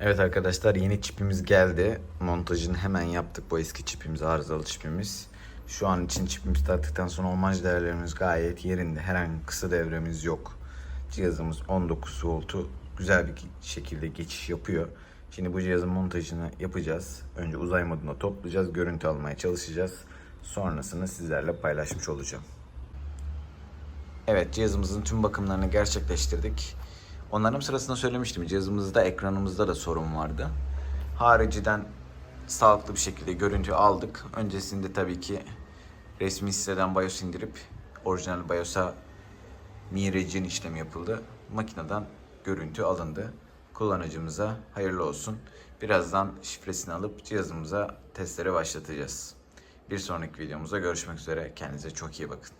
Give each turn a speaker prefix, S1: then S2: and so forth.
S1: Evet arkadaşlar yeni çipimiz geldi. Montajını hemen yaptık bu eski çipimiz, arızalı çipimiz. Şu an için çipimizi taktıktan sonra omaj değerlerimiz gayet yerinde. Herhangi kısa devremiz yok. Cihazımız 19 voltu güzel bir şekilde geçiş yapıyor. Şimdi bu cihazın montajını yapacağız. Önce uzay moduna toplayacağız, görüntü almaya çalışacağız. Sonrasını sizlerle paylaşmış olacağım. Evet cihazımızın tüm bakımlarını gerçekleştirdik. Onların sırasında söylemiştim cihazımızda ekranımızda da sorun vardı. Hariciden sağlıklı bir şekilde görüntü aldık. Öncesinde tabii ki resmi siteden BIOS indirip orijinal BIOS'a mirecin işlemi yapıldı. Makineden görüntü alındı. Kullanıcımıza hayırlı olsun. Birazdan şifresini alıp cihazımıza testlere başlatacağız. Bir sonraki videomuzda görüşmek üzere. Kendinize çok iyi bakın.